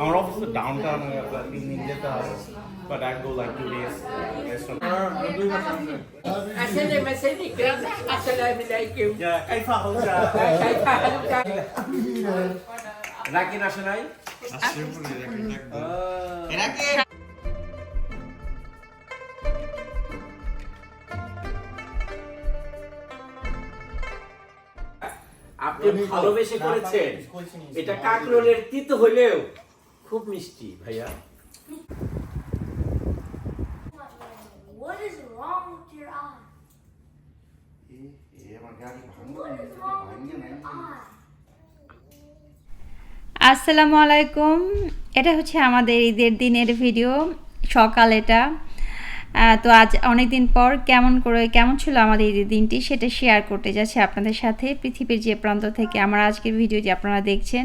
আমার অফিস তো down town তিন দিন যেতে হয় but I go like two days Assalamualaikum. Assalamualaikum. এই ফাহল যা Saya faham kan? রাকিন আসে নাই? আপনি ভালোবেসে করেছেন। এটা কাকরোলের তিতো হইলেও খুব মিষ্টি ভাইয়া। What is wrong with your eye? আসসালামু আলাইকুম। এটা হচ্ছে আমাদের ঈদের দিনের ভিডিও সকাল এটা। তো আজ অনেক দিন পর কেমন করে, কেমন ছিল আমাদের এই দিনটি সেটা শেয়ার করতে যাচ্ছি আপনাদের সাথে। পৃথিবীর যে প্রান্ত থেকে আমার আজকের ভিডিও যে আপনারা দেখছেন।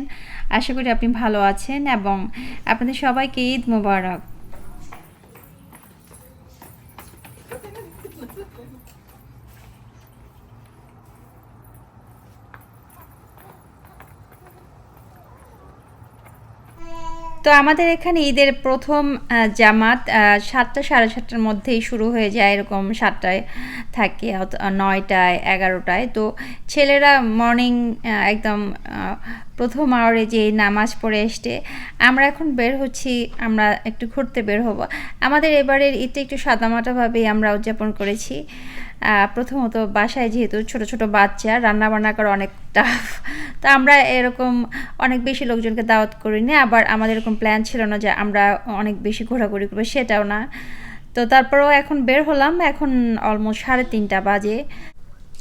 আশা করি আপনি ভালো আছেন এবং আপনাদের সবাইকে ঈদ মোবারক। তো আমাদের এখানে ঈদের প্রথম জামাত সাতটা, সাড়ে সাতটার মধ্যেই শুরু হয়ে যায় এরকম সাতটায়। থাকে নয়টায়, এগারোটায়। তো ছেলেরা মর্নিং একদম প্রথম আওয়ারে যে নামাজ পড়ে এসছে, আমরা এখন বের হচ্ছি, আমরা একটু ঘুরতে বের হব। আমাদের এবারের ঈদটা একটু সাদামাটাভাবেই আমরা উদযাপন করেছি। প্রথমত বাসায় যেহেতু ছোট ছোট বাচ্চা রান্না বান্না করা অনেক টাফ তো আমরা এরকম অনেক বেশি লোকজনকে দাওয়াত করিনি, আবার আমাদের এরকম প্ল্যান ছিল না যে আমরা অনেক বেশি ঘোরাঘুরি করব, সেটাও না। তো তারপরেও এখন বের হলাম, এখন অলমোস্ট সাড়ে তিনটা বাজে।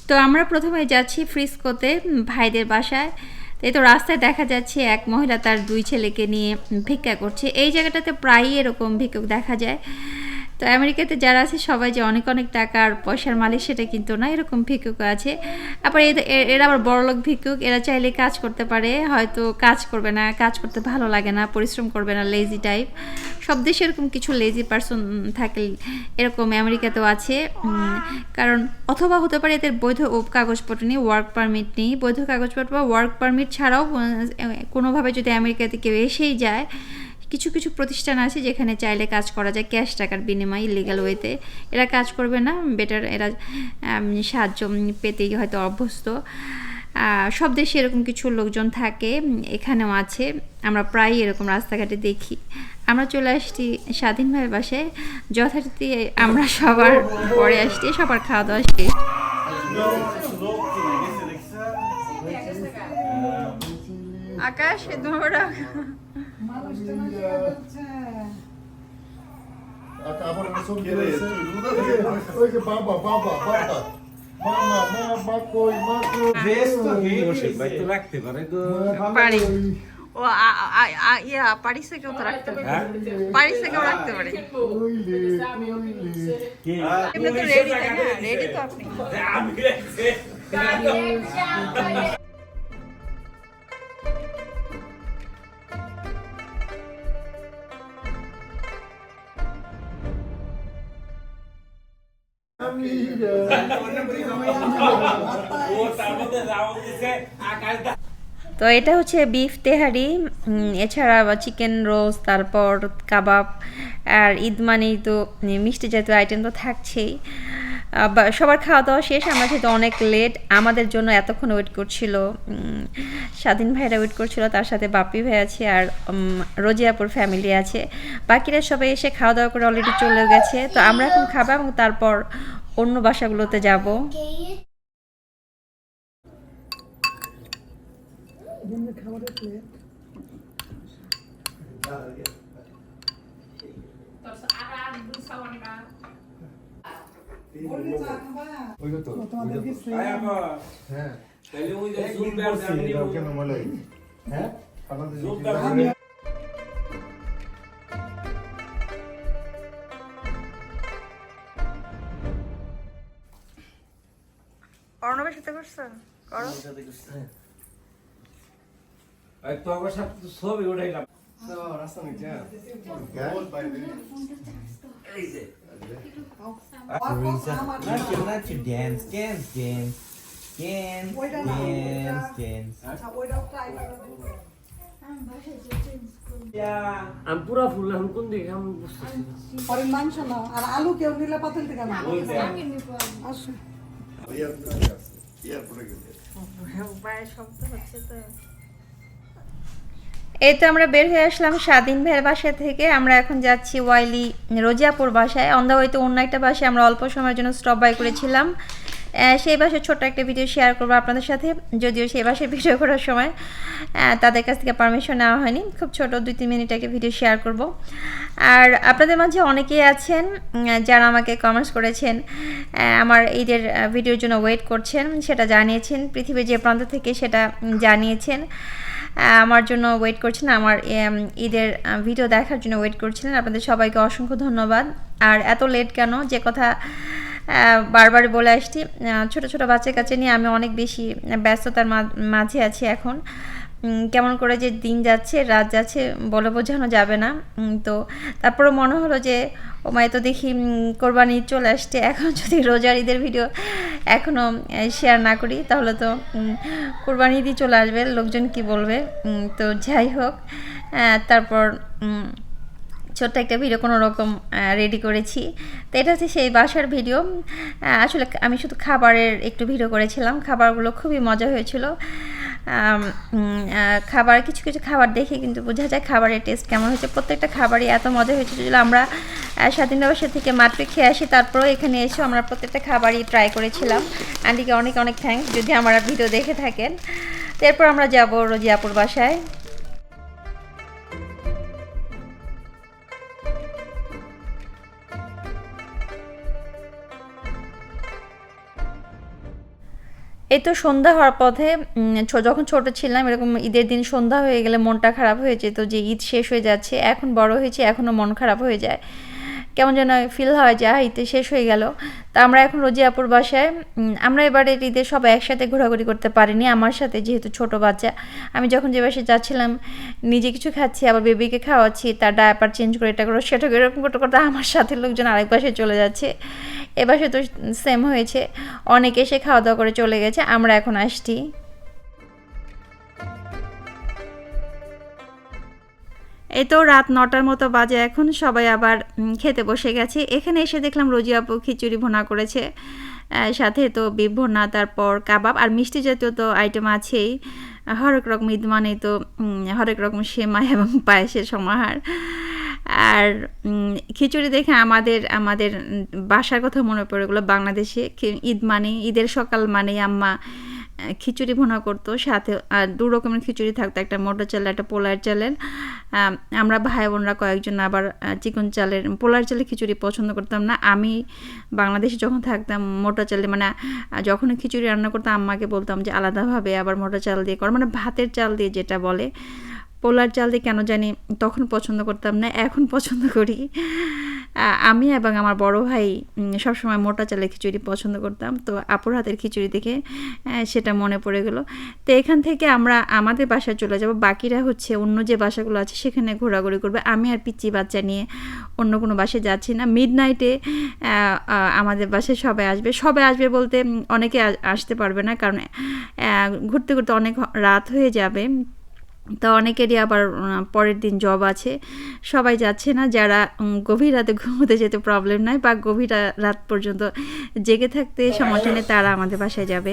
তো আমরা প্রথমে যাচ্ছি ফ্রিস্কোতে ভাইদের বাসায়। এই তো রাস্তায় দেখা যাচ্ছে এক মহিলা তার দুই ছেলেকে নিয়ে ভিক্ষা করছে। এই জায়গাটাতে প্রায়ই এরকম ভিক্ষুক দেখা যায়। তো আমেরিকাতে যারা আছে সবাই যে অনেক অনেক টাকার পয়সার মালিক সেটা কিন্তু না, এরকম ভিক্ষুক আছে। আবার এরা আবার বড়লোক ভিক্ষুক, এরা চাইলে কাজ করতে পারে, হয়তো কাজ করবে না, কাজ করতে ভালো লাগে না, পরিশ্রম করবে না লেজি টাইপ সব দেশে এরকম কিছু লেজি পার্সন থাকে, এরকম আমেরিকাতেও আছে। কারণ অথবা হতে পারে এদের বৈধ কাগজপত্র নেই ওয়ার্ক পারমিট নেই। বৈধ কাগজপত্র বা ওয়ার্ক পারমিট ছাড়াও কোনোভাবে যদি আমেরিকাতে কেউ এসেই যায় কিছু কিছু প্রতিষ্ঠান আছে যেখানে চাইলে কাজ করা যায় ক্যাশ টাকার বিনিময়ে ইলিগাল ওয়েতে এরা কাজ করবে না বেটার এরা সাহায্য পেতেই হয়তো অভ্যস্ত। সব দেশে এরকম কিছু লোকজন থাকে এখানেও আছে। আমরা প্রায়ই এরকম রাস্তাঘাটে দেখি। আমরা চলে আসছি স্বাধীন ভাইয়ের বাসায়। যথারীতি আমরা সবার পরে আসছি, সবার খাওয়া দাওয়া শেষ। আকাশ ধরা। আবার ছবি রয়েছে ওই যে বাবা বাবা বাবা মামা মা কই মা কই ড্রেস তো বসে ভাই তো রাখতে পারে গো পারি ও আ- আ- আ- ইয়া পারিসে কেউ তো রাখতে পারে হ্যাঁ? পারিসে কেউ রাখতে পারে কইলে কইলে কি এমনি তো রেডি তাই না রেডি তো আপনি তো এটা হচ্ছে বিফ তেহারি এছাড়া চিকেন রোস্ট তারপর কাবাব আর ঈদ মানেই তো মিষ্টি জাতীয় আইটেম তো থাকছেই। সবার খাওয়া দাওয়া শেষ, আমরা যেহেতু অনেক লেট আমাদের জন্য এতক্ষণ ওয়েট করছিল স্বাধীন ভাইরা ওয়েট করছিল, তার সাথে বাপ্পি ভাই আছে আর রোজিয়াপুর ফ্যামিলি আছে। বাকিরা সবাই এসে খাওয়া দাওয়া করে অলরেডি চলে গেছে, তো আমরা এখন খাব এবং তারপর অন্য বাসাগুলোতে যাব। হ্যাঁ। নাচো নাচো dance dance dance dance dance dance আমি পুরা ফুল আমি কোন দিকে আমি পরে মাংস না আর আলু কেউ নিলে পাতিল থেকে না। আসো এয়ারপোর্টে গেলে। এই তো আমরা বের হয়ে আসলাম স্বাধীন ভাইয়ের বাসা থেকে। আমরা এখন যাচ্ছি ওয়াইলি রোজিয়াপুর বাসায়। অন্ধ হয়তো অন্য একটা বাসায়। আমরা অল্প সময়ের জন্য স্টপ বাই করেছিলাম। সেই বাসায় ছোট্ট একটা ভিডিও শেয়ার করব আপনাদের সাথে। যদিও সেই বাসায় ভিডিও করার সময় তাদের কাছ থেকে পারমিশন নেওয়া হয়নি। খুব ছোট, দুই তিন মিনিট একটা ভিডিও শেয়ার করব। আর আপনাদের মাঝে অনেকেই আছেন যারা আমাকে কমেন্টস করেছেন আমার ঈদের ভিডিওর জন্য ওয়েট করছেন, সেটা জানিয়েছেন, পৃথিবীর যে প্রান্ত থেকে সেটা জানিয়েছেন। আমার জন্য ওয়েট করছেন, আমার ঈদের ভিডিও দেখার জন্য ওয়েট করছিলেন। আপনাদের সবাইকে অসংখ্য ধন্যবাদ। আর এত লেট কেন? যে কথা বারবার বলে আসছি ছোট ছোট বাচ্চা কাছে নিয়ে আমি অনেক বেশি ব্যস্ততার মাঝে আছি এখন। কেমন করে যে দিন যাচ্ছে, রাত যাচ্ছে বলে বোঝানো যাবে না। তো তারপরে মনে হলো যে, ও মায় তো দেখি কোরবানি চলে আসছে। এখন যদি রোজার ঈদের ভিডিও এখনও শেয়ার না করি, তাহলে তো কোরবানি ঈদই চলে আসবে। লোকজন কি বলবে? তো যাই হোক তারপর ছোট্ট একটা ভিডিও কোনো রকম রেডি করেছি। তো এটা হচ্ছে সেই বাসার ভিডিও আসলে আমি শুধু খাবারের একটু ভিডিও করেছিলাম। খাবারগুলো খুবই মজা হয়েছিল। খাবার কিছু কিছু খাবার দেখে কিন্তু বোঝা যায় খাবারের টেস্ট কেমন হয়েছে। প্রত্যেকটা খাবারই এত মজা হয়েছিল যে আমরা আহ, স্বাধীন বাসা থেকে মাত্র খেয়ে আসি তারপরেও এখানে এসে আমরা প্রত্যেকটা খাবারই ট্রাই করেছিলাম। আন্টিকে অনেক অনেক থ্যাঙ্কস যদি আমার ভিডিও দেখে থাকেন। তো এরপর আমরা যাব রোজিয়াপুর বাসায়। এই তো সন্ধ্যা হওয়ার পথে যখন ছোট ছিলাম, এরকম ঈদের দিন সন্ধ্যা হয়ে গেলে মনটা খারাপ হয়ে যেত যে ঈদ শেষ হয়ে যাচ্ছে, এখন বড় হয়েছে, এখনও মন খারাপ হয়ে যায়। কেমন যেন ফিল হয় যে ঈদ শেষ হয়ে গেল। তা আমরা এখন রোজিয়াপুর বাসায় আমরা এবারে ঈদে সবাই একসাথে ঘোরাঘুরি করতে পারিনি, আমার সাথে যেহেতু ছোট বাচ্চা। আমি যখন যে বাসায় যাচ্ছিলাম, নিজে কিছু খাচ্ছি, আবার বেবিকে খাওয়াচ্ছি, তার ডায়াপার চেঞ্জ করে এটা করো সেটা এরকম করতে করতে আমার সাথে লোকজন আরেক বাসায় চলে যাচ্ছে। এ সে তো সেম হয়েছে। অনেকে এসে খাওয়া দাওয়া করে চলে গেছে, আমরা এখন আসছি। এই তো রাত নটার মতো বাজে, এখন সবাই আবার খেতে বসে গেছে। এখানে এসে দেখলাম রোজি আপু খিচুড়ি ভোনা করেছে। সাথে তো বিফ ভুনা, তারপর কাবাব আর মিষ্টি জাতীয় তো আইটেম আছেই। হরেক রকম ঈদ মানে তো হরেক রকম সেমাই এবং পায়েসের সমাহার। আর খিচুড়ি দেখে আমাদের আমাদের বাসার কথা মনে পড়ে গেলো, বাংলাদেশে ঈদ মানে ঈদের সকাল মানে আম্মা খিচুড়ি ভুনা করতো, সাথে দু রকমের খিচুড়ি থাকতো, একটা মোটর চালের, একটা পোলার চালের। আমরা ভাই বোনরা কয়েকজন আবার চিকন চালের, পোলার চালের খিচুড়ি পছন্দ করতাম না। আমি বাংলাদেশে যখন থাকতাম, মোটা চালে মানে যখন খিচুড়ি রান্না করতাম, আম্মাকে বলতাম যে, আলাদাভাবে আবার মোটা চাল দিয়ে কর। মানে ভাতের চাল দিয়ে যেটা বলে। পোলার চাল দিয়ে কেন জানি তখন পছন্দ করতাম না, এখন পছন্দ করি। আমি এবং আমার বড় ভাই সবসময় মোটা চালের খিচুড়ি পছন্দ করতাম। তো আপুর হাতের খিচুড়ি দেখে সেটা মনে পড়ে গেলো। তো এখান থেকে আমরা আমাদের বাসায় চলে যাব। বাকিরা হচ্ছে অন্য যে বাসাগুলো আছে, সেখানে ঘোরাঘুরি করবে। আমি আর পিচ্চি বাচ্চা নিয়ে অন্য কোনো বাসায় যাচ্ছি না। মিড নাইটে আমাদের বাসায় সবাই আসবে। সবাই আসবে বলতে অনেকে আসতে পারবে না। কারণ ঘুরতে ঘুরতে অনেক রাত হয়ে যাবে। তো অনেকেরই আবার পরের দিন জব আছে। সবাই যাচ্ছে না যারা গভীর রাতে ঘুমোতে যেতে প্রবলেম নাই বা গভীর রাত পর্যন্ত জেগে থাকতে সমর্থনে তারা আমাদের বাসায় যাবে।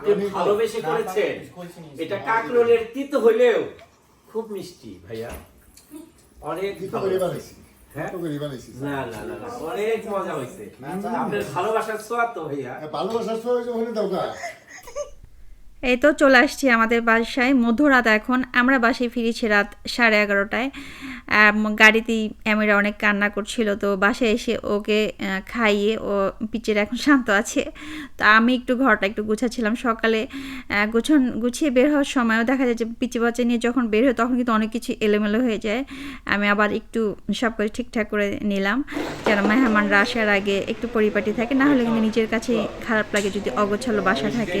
আপনি ভালোবেসে করেছেন। এটা কাকরোলের তিত হইলেও খুব মিষ্টি ভাইয়া। অনেক বানাইছিস না না না অনেক মজা হয়েছে। আপনার ভালোবাসার সোয়াদ তো ভাইয়া। ভালোবাসার ছোঁয়া দাও গা। এই তো চলে আসছি আমাদের বাসায়। মধ্যরাত এখন, আমরা বাসায় ফিরেছি রাত সাড়ে এগারোটায়। গাড়িতেই অ্যামিরা অনেক কান্না করছিল, তো বাসায় এসে ওকে খাইয়ে ও পিচের এখন শান্ত আছে। তো আমি একটু ঘরটা একটু গুছাচ্ছিলাম। সকালে গুছন, গুছিয়ে বের হওয়ার সময়ও দেখা যায় যে পিচে বাচ্চা নিয়ে যখন বের হয় তখন কিন্তু অনেক কিছু এলোমেলো হয়ে যায়। আমি আবার একটু সব কিছু ঠিকঠাক করে নিলাম। যেন মেহমানরা আসার আগে একটু পরিপাটি থাকে, না হলে কিন্তু নিজের কাছে খারাপ লাগে যদি অগোছালো বাসা থাকে।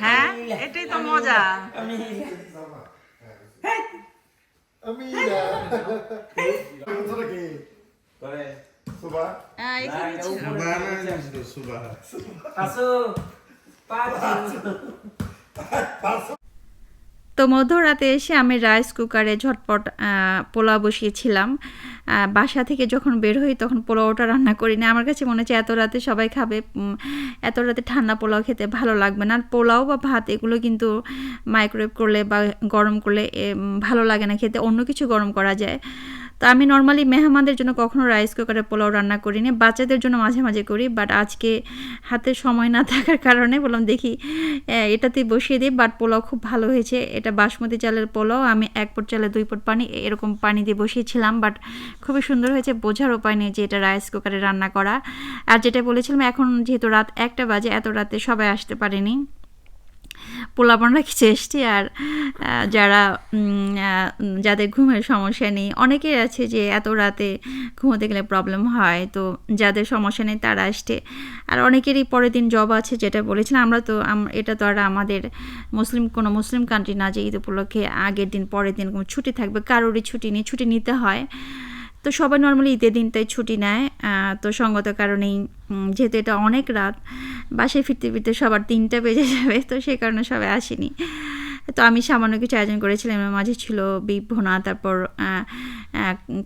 হ্যাঁ। এটাই তো মজা। Amira. তোরা কি? করে সুবা? আসো পাঁচ তো মধ্যরাতে এসে আমি রাইস কুকারে ঝটপট পোলাও বসিয়েছিলাম। বাসা থেকে যখন বের হই তখন পোলাওটা রান্না করি না। আমার কাছে মনে হচ্ছে এত রাতে সবাই খাবে এত রাতে ঠান্ডা পোলাও খেতে ভালো লাগবে না। আর পোলাও বা ভাত এগুলো কিন্তু মাইক্রোওয়েভ করলে বা গরম করলে ভালো লাগে না খেতে। অন্য কিছু গরম করা যায়। তো আমি নর্মালি মেহমানদের জন্য কখনো রাইস কুকারে পোলাও রান্না করি না বাচ্চাদের জন্য মাঝে মাঝে করি বাট আজকে হাতে সময় না থাকার কারণে বললাম, দেখি এটাতে বসিয়ে দিই। বাট পোলাও খুব ভালো হয়েছে। এটা বাসমতি চালের পোলাও, আমি এক পট চালে দুই পট পানি, এরকম পানি দিয়ে বসিয়েছিলাম বাট খুবই সুন্দর হয়েছে। বোঝার উপায় নেই যে এটা রাইস কুকারে রান্না করা। আর যেটা বলেছিলাম, এখন যেহেতু রাত একটা বাজে, এত রাতে সবাই আসতে পারেনি। পোলাপানরা এসছি আর যারা যাদের ঘুমের সমস্যা নেই, অনেকেই আছে যে এত রাতে ঘুমোতে গেলে প্রবলেম হয়। তো যাদের সমস্যা নেই তারা আসছে আর অনেকেরই পরের দিন জব আছে যেটা বলেছিলাম, আমরা তো এটা তো আর আমাদের মুসলিম, কোনো মুসলিম কান্ট্রি না যে ঈদ উপলক্ষে আগের দিন, পরের দিন কোনো ছুটি থাকবে। কারোরই ছুটি নেই, ছুটি নিতে হয়। তো সবাই নর্মালি ঈদের দিনটাই ছুটি নেয় তো সঙ্গত কারণেই যেহেতু এটা অনেক রাত, বাসায় ফিরতে ফিরতে সবার তিনটা বেজে যাবে, তো সেই কারণে সবাই আসেনি। তো আমি সামান্য কিছু আয়োজন করেছিলাম মাঝে ছিল বিপ, ভোনা, তারপর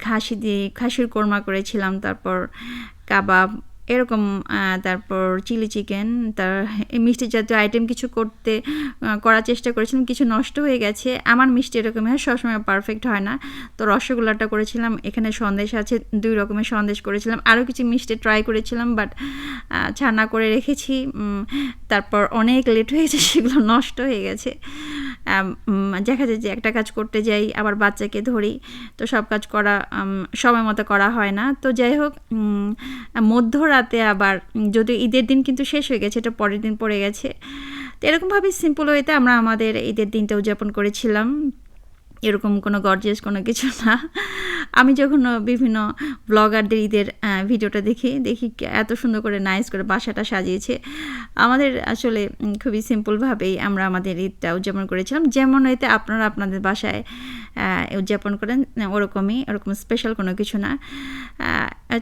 খাসি দিয়ে, খাসির কোরমা করেছিলাম, তারপর কাবাব এরকম তারপর চিলি চিকেন, তার মিষ্টি জাতীয় আইটেম কিছু করতে করার চেষ্টা করেছিলাম, কিছু নষ্ট হয়ে গেছে। আমার মিষ্টি এরকম হয়, সবসময় পারফেক্ট হয় না। তো রসগোল্লাটা করেছিলাম, এখানে সন্দেশ আছে, দুই রকমের সন্দেশ করেছিলাম। আরও কিছু মিষ্টি ট্রাই করেছিলাম বাট ছানা করে রেখেছি তারপর অনেক লেট হয়ে গেছে, সেগুলো নষ্ট হয়ে গেছে। দেখা যায় যে একটা কাজ করতে যাই, আবার বাচ্চাকে ধরি, তো সব কাজ করা সময় মতো করা হয় না। তো যাই হোক মধ্যরাতে আবার যদি ঈদের দিন কিন্তু শেষ হয়ে গেছে, এটা পরের দিন পড়ে গেছে। তো এরকমভাবেই সিম্পল ওয়েতে আমরা আমাদের ঈদের দিনটা উদযাপন করেছিলাম। এরকম কোনো গর্জিয়াস কোনো কিছু না। আমি যখন বিভিন্ন ব্লগারদের ঈদের ভিডিওটা দেখি দেখি এত সুন্দর করে নাইস করে বাসাটা সাজিয়েছে। আমাদের আসলে খুবই সিম্পলভাবেই আমরা আমাদের ঈদটা উদযাপন করেছিলাম। যেমন এতে আপনারা আপনাদের বাসায় উদযাপন করেন, ওরকমই, ওরকম স্পেশাল কোনো কিছু না।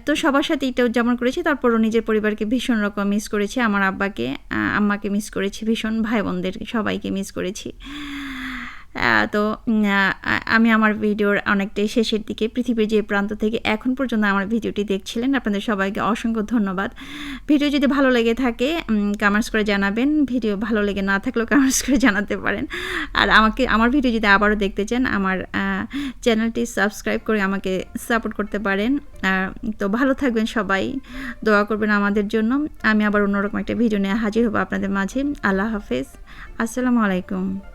তো সবার সাথে ঈদটা উদযাপন করেছি, তারপরও নিজের পরিবারকে ভীষণ রকম মিস করেছি। আমার আব্বাকে আম্মাকে মিস করেছি ভীষণ ভাই বোনদের সবাইকে মিস করেছি। তো আমি আমার ভিডিওর অনেকটাই শেষের দিকে পৃথিবীর যে প্রান্ত থেকে এখন পর্যন্ত আমার ভিডিওটি দেখছিলেন, আপনাদের সবাইকে অসংখ্য ধন্যবাদ। ভিডিও যদি ভালো লেগে থাকে কমেন্টস করে জানাবেন। ভিডিও ভালো লেগে না থাকলেও কমেন্টস করে জানাতে পারেন। আর আমাকে, আমার ভিডিও যদি আবারও দেখতে চান, আমার চ্যানেলটি সাবস্ক্রাইব করে আমাকে সাপোর্ট করতে পারেন। তো, ভালো থাকবেন সবাই। দোয়া করবেন আমাদের জন্য। আমি আবার অন্যরকম একটা ভিডিও নিয়ে হাজির হব আপনাদের মাঝে। আল্লাহ হাফেজ। আসসালামু আলাইকুম।